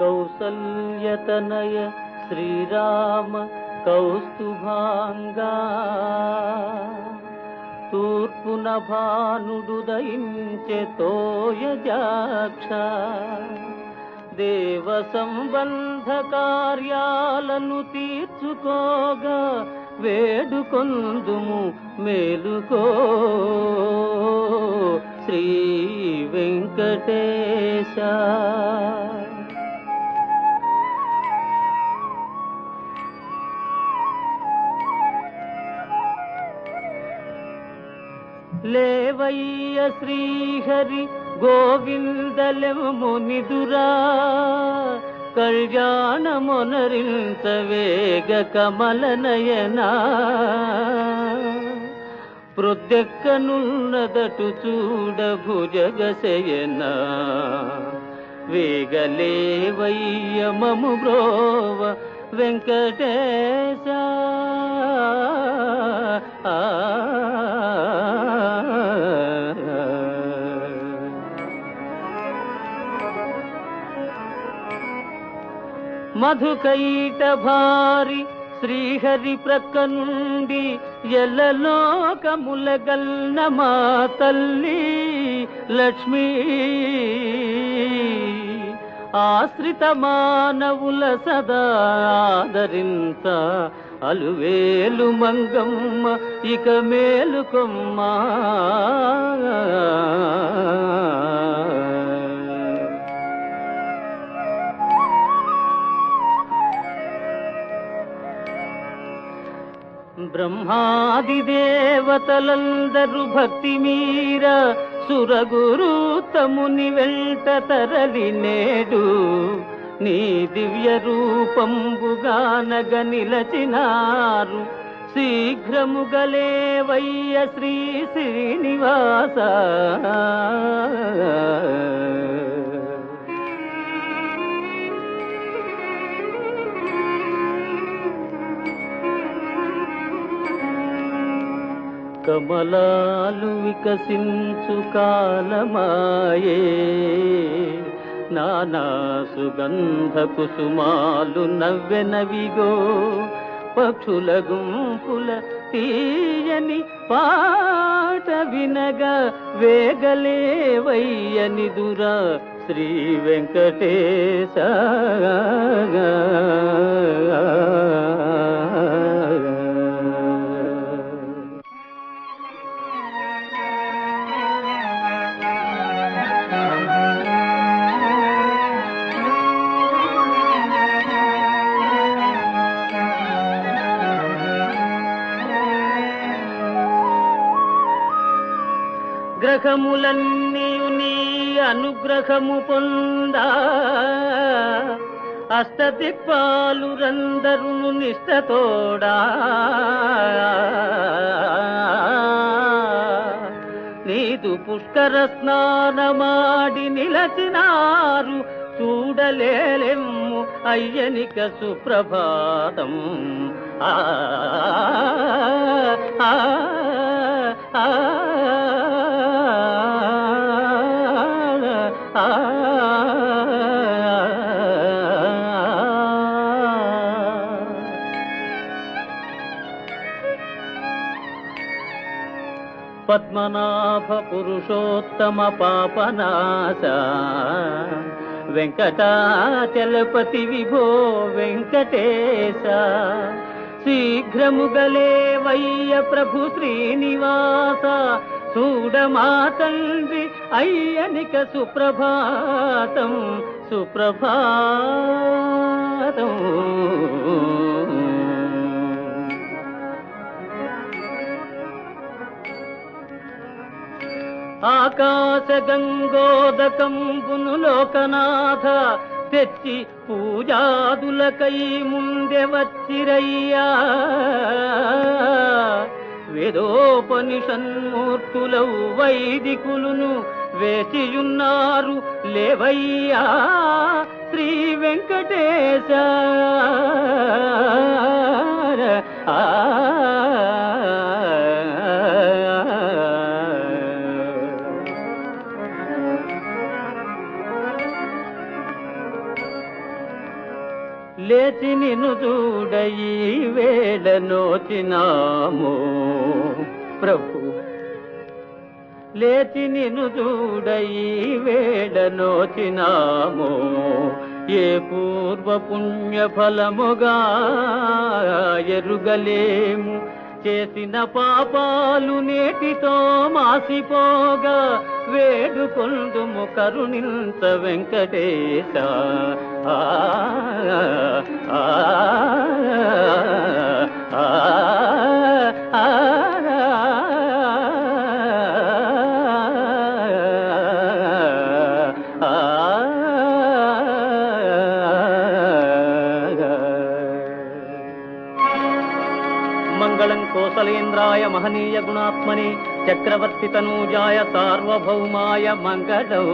తనయ శ్రీరామ కౌస్తుభాంగా తూర్పున భానుడు దయించె తోయజాక్ష దేవ సంబంధ కార్యాలను తీర్చుకోగా వేడుకొందుము మేలుకో శ్రీ వెంకటేశ లేవయ్య శ్రీహరి గోవిందలెమునిదురా కళ్యాణమునరింత వేగ కమలనయనా. ప్రొద్దెక్కనున్నదటు చూడ భుజగశయనా వేగలేవయ్య మము బ్రోవ వెంకటేశ. మధుకైట భారి శ్రీహరి ప్రక్క నుండి ఎల్లలోకములగల్న మా తల్లి లక్ష్మీ. ఆశ్రిత మానవుల సదా ఆదరింత. అలువేలు మంగమ్మ ఇక మేలుకొమ్మ బ్రహ్మాది దేవతలందరూ భక్తి మీరా సురగురు తముని వెంట తరలి నేడు నీ దివ్య రూపంబుగానగ నిలచినారు. శీఘ్రముగలేవయ్య శ్రీ శ్రీనివాస. కమలాలు వికసించు కాలమాయే. నానా సుగంధ కుసుమాలు నవ్వెనవిగో పక్షుల గుంపుల తీయని పాట వినగా వేగలేవయ్యని దురా శ్రీ వెంకటేశ. గ్రహములన్నీ నీ అనుగ్రహము పొందా. అష్టదిక్పాలు రందరును నిష్టతోడా. నీదు పుష్కర స్నానమాడి నిలచినారు. చూడలేము అయ్యనిక సుప్రభాతం. ఆ ఆ, ఆ, పద్మనాభ పురుషోత్తమ పాపనాశ వెంకటాచలపతి విభో వెంకటేశ. శీఘ్రముగలే వయ్య ప్రభు శ్రీనివాస. చూడమా తండ్రి అయ్యనిక సుప్రభాతం సుప్రభాతం. ఆకాశ గంగోదకంబును లోకనాథ తెచ్చి పూజాదులకై ముందె వచ్చిరయ్యా. వేదోపనిషన్మూర్తులవు వైదికులును వేసియున్నారు లేవయ్యా శ్రీ వెంకటేశ. చేసి నిన్ను చూడ ఈ వేళ నోచినాము. ప్రభు లేచి నిన్ను చూడ ఈ వేళ నోచినాము. ఏ పూర్వ పుణ్య ఫలముగా ఎరుగలేము. చేసిన పాపాలు నేటితో మాసిపోగా వేడుకొందుము కరుణింత వెంకటేశ. మంగళం కోసలేంద్రాయ మహనీయ గుణాత్మని చక్రవర్తి తనూజాయ సార్వభౌమాయ మంగళం.